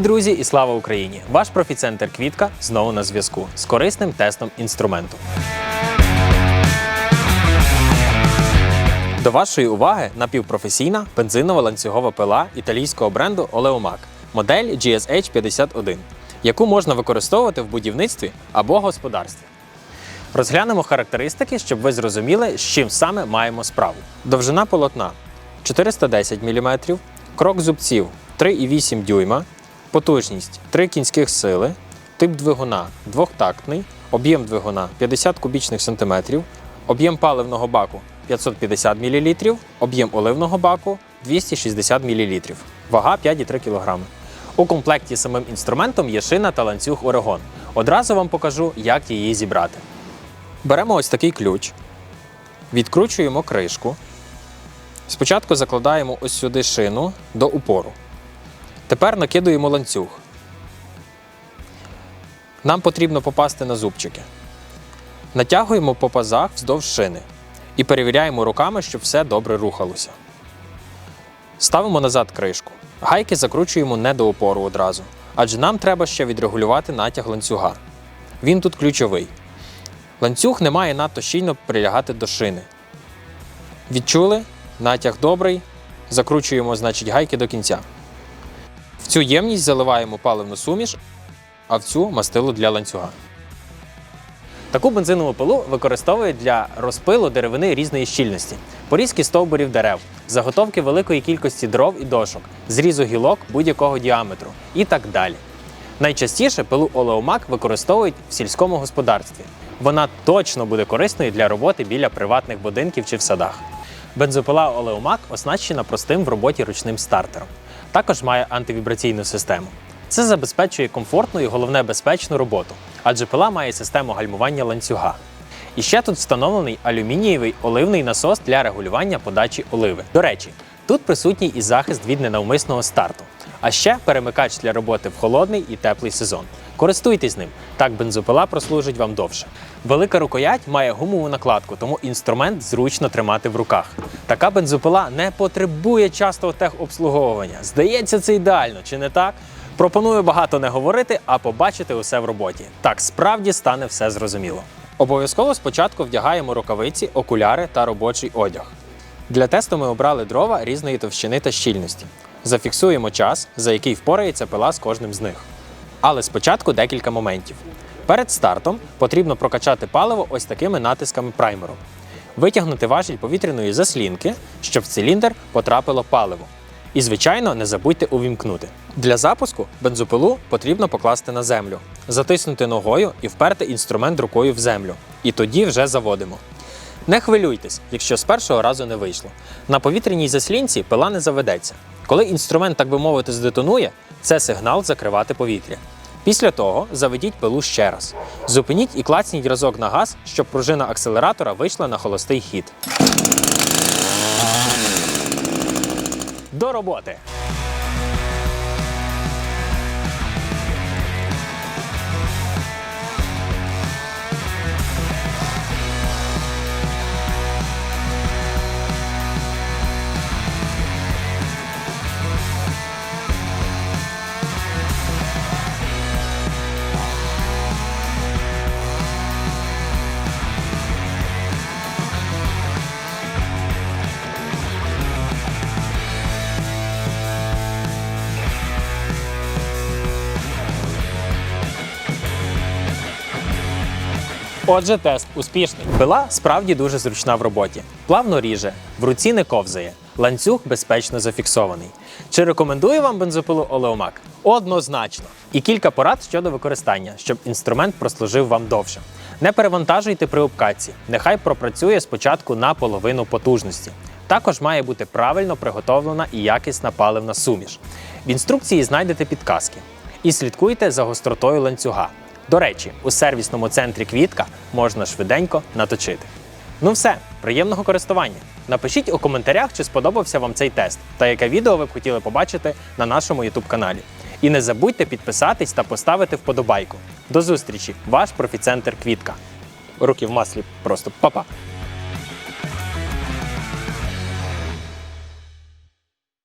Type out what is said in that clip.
Привіт, друзі, і слава Україні! Ваш профіцентр Квітка знову на зв'язку з корисним тестом інструменту. До вашої уваги напівпрофесійна бензинова ланцюгова пила італійського бренду Oleomac, модель GSH51, яку можна використовувати в будівництві або господарстві. Розглянемо характеристики, щоб ви зрозуміли, з чим саме маємо справу. Довжина полотна 410 мм, крок зубців 3,8 дюйма, потужність 3 кінських сили, тип двигуна двохтактний, об'єм двигуна 50 кубічних сантиметрів, об'єм паливного баку 550 мл, об'єм оливного баку 260 мл, вага 5,3 кг. У комплекті самим інструментом є шина та ланцюг Орегон. Одразу вам покажу, як її зібрати. Беремо ось такий ключ, відкручуємо кришку. Спочатку закладаємо ось сюди шину до упору. Тепер накидуємо ланцюг. Нам потрібно попасти на зубчики. Натягуємо по пазах вздовж шини і перевіряємо руками, щоб все добре рухалося. Ставимо назад кришку. Гайки закручуємо не до опору одразу, адже нам треба ще відрегулювати натяг ланцюга. Він тут ключовий. Ланцюг не має надто щільно прилягати до шини. Відчули? Натяг добрий. Закручуємо, значить, гайки до кінця. Цю ємність заливаємо паливну суміш, а в цю мастило для ланцюга. Таку бензинову пилу використовують для розпилу деревини різної щільності, порізки стовбурів дерев, заготовки великої кількості дров і дошок, зрізу гілок будь-якого діаметру і так далі. Найчастіше пилу олеомак використовують в сільському господарстві. Вона точно буде корисною для роботи біля приватних будинків чи в садах. Бензопила Олеомак оснащена простим в роботі ручним стартером. Також має антивібраційну систему. Це забезпечує комфортну і головне безпечну роботу, адже пила має систему гальмування ланцюга. І ще тут встановлений алюмінієвий оливний насос для регулювання подачі оливи. До речі, тут присутній і захист від ненавмисного старту, а ще перемикач для роботи в холодний і теплий сезон. Користуйтесь ним, так бензопила прослужить вам довше. Велика рукоять має гумову накладку, тому інструмент зручно тримати в руках. Така бензопила не потребує частого техобслуговування. Здається, це ідеально, чи не так? Пропоную багато не говорити, а побачити усе в роботі. Так справді стане все зрозуміло. Обов'язково спочатку вдягаємо рукавиці, окуляри та робочий одяг. Для тесту ми обрали дрова різної товщини та щільності. Зафіксуємо час, за який впорається пила з кожним з них. Але спочатку декілька моментів. Перед стартом потрібно прокачати паливо ось такими натисками праймеру. Витягнути важіль повітряної заслінки, щоб в циліндр потрапило паливо. І, звичайно, не забудьте увімкнути. Для запуску бензопилу потрібно покласти на землю, затиснути ногою і вперти інструмент рукою в землю. І тоді вже заводимо. Не хвилюйтесь, якщо з першого разу не вийшло. На повітряній заслінці пила не заведеться. Коли інструмент, так би мовити, здетонує, це сигнал закривати повітря. Після того заведіть пилу ще раз. Зупиніть і клацніть разок на газ, щоб пружина акселератора вийшла на холостий хід. До роботи! Отже, тест успішний. Пила справді дуже зручна в роботі. Плавно ріже, в руці не ковзає, ланцюг безпечно зафіксований. Чи рекомендую вам бензопилу Олеомак? Однозначно. І кілька порад щодо використання, щоб інструмент прослужив вам довше. Не перевантажуйте при обкатці. Нехай пропрацює спочатку на половину потужності. Також має бути правильно приготовлена і якісна паливна суміш. В інструкції знайдете підказки. І слідкуйте за гостротою ланцюга. До речі, у сервісному центрі Квітка можна швиденько наточити. Ну все, приємного користування. Напишіть у коментарях, чи сподобався вам цей тест та яке відео ви б хотіли побачити на нашому YouTube каналі. І не забудьте підписатись та поставити вподобайку. До зустрічі, ваш профіцентр Квітка. Руки в маслі просто Па-па!